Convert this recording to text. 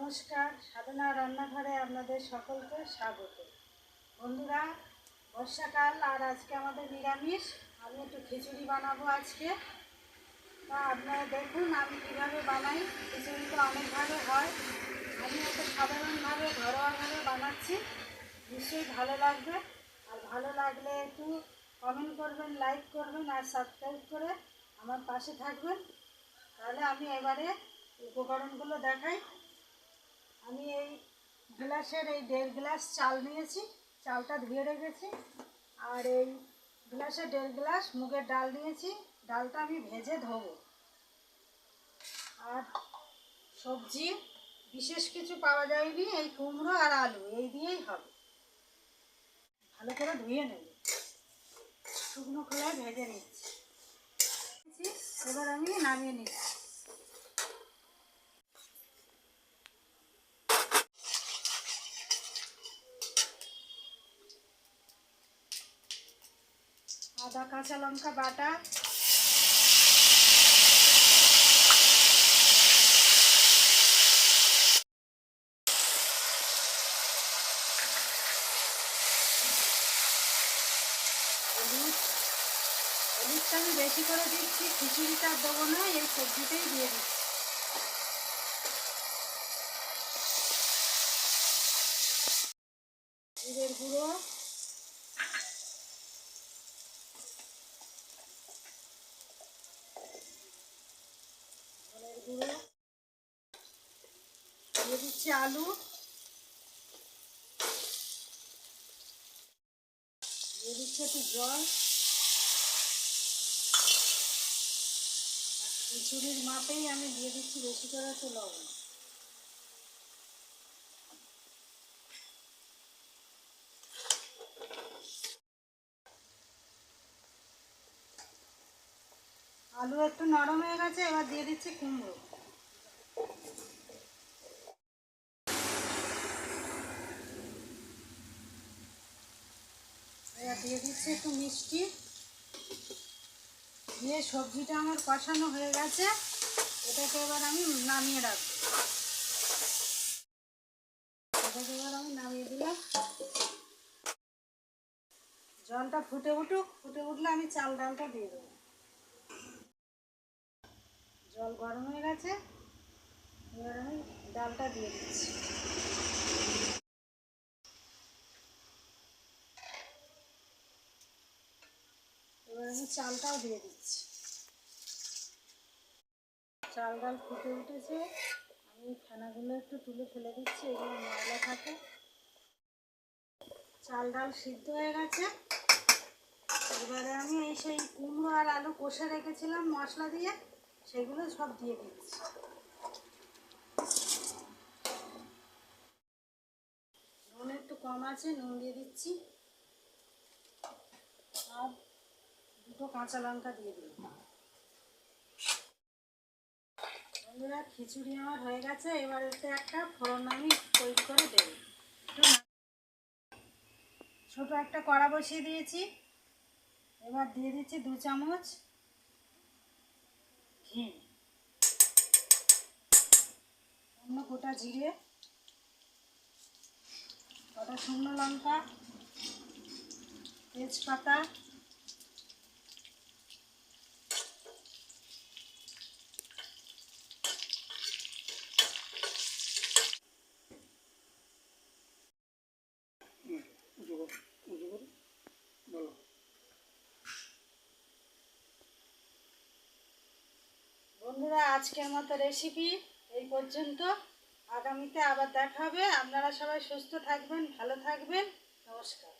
নমস্কার, সাধনা রান্নাঘরে আপনাদের সকলকে স্বাগত। বন্ধুরা, বর্ষাকাল আর আজকে আমাদের নিরামিষ। আমি একটু খিচুড়ি বানাবো আজকে। তা আপনারা দেখুন আমি কীভাবে বানাই। খিচুড়ি তো অনেকভাবে হয়। আমি একটু সাধারণভাবে, ঘরোয়াভাবে বানাচ্ছি। নিশ্চয়ই ভালো লাগবে। আর ভালো লাগলে একটু কমেন্ট করবেন লাইক করবেন আর সাবস্ক্রাইব করে আমার পাশে থাকবেন। তাহলে আমি এবারে উপকরণগুলো দেখাই। আমি এই গ্লাসের এই দেড় গ্লাস চাল নিয়েছি, চালটা ধুয়ে রেখেছি। আর এই গ্লাসে দেড় গ্লাস মুগের ডাল নিয়েছি, ডালটা আমি ভেজে ধোবো। আর সবজি, বিশেষ কিছু পাওয়া যায়নি, এই কুমড়ো আর আলু, এই দিয়েই হবে। ভালো করে ধুয়ে নেব। শুকনো খোলায় ভেজে নিচ্ছি। এবার আমি নামিয়ে নিচ্ছি। আদা কাঁচা লঙ্কা বাটা। হলুদ। হলুদটা আমি বেশি করে দিচ্ছি, খিচুড়িটা দেবো না, এই সবজিতেই দিয়ে দিচ্ছি। গুঁড়ো। দিয়ে দিচ্ছি আলু, দিয়ে দিচ্ছি একটু জল খিচুড়ির মাপেই আমি দিয়ে দিচ্ছি বেশি করে লবণ। আলু একটু নরম হয়ে গেছে, এবার দিয়ে দিচ্ছি কুমড়ো। এবার দিয়ে দিচ্ছি একটু মিষ্টি। দিয়ে সবজিটা আমার কষানো হয়ে গেছে, এটাকে এবার আমি নামিয়ে রাখব। এটাকে এবার আমি নামিয়ে দিলাম। জলটা ফুটে উঠুক, ফুটে উঠলে আমি চাল ডালটা দিয়ে দেবো। জল গরম হয়ে গেছে। এবার আমি ডালটা দিয়ে দিচ্ছি। এবার আমি চালটাও দিয়ে দিচ্ছি। চাল ডাল ফুটে উঠেছে। আমি ফেনাগুলো একটু তুলে ফেলে দিচ্ছি, এগুলো ময়লা থাকে। চাল ডাল সিদ্ধ হয়ে গেছে। এবারে আমি এই সেই কুমড়ো আর আলু কষে রেখেছিলাম মশলা দিয়ে। সেগুলো সব দিয়ে দিচ্ছি। নুন একটু কম আছে, নুন দিয়ে দিচ্ছি। আর দুটো কাঁচা লঙ্কা দিয়ে দিলাম। বন্ধুরা, খিচুড়ি আমার হয়ে গেছে। এবার এতে একটা ফোড়ন আমি তৈরি করে দেবো। ছোটো একটা কড়া বসিয়ে দিয়েছি। এবার দিয়ে দিচ্ছি দু চামচ ঘি অন্য গোটা জিরে কটা শুকনো লঙ্কা তেজপাতা বন্ধুরা আজকের মতো রেসিপি এই পর্যন্ত। আগামীতে আবার দেখা হবে। আপনারা সবাই সুস্থ থাকবেন, ভালো থাকবেন। নমস্কার।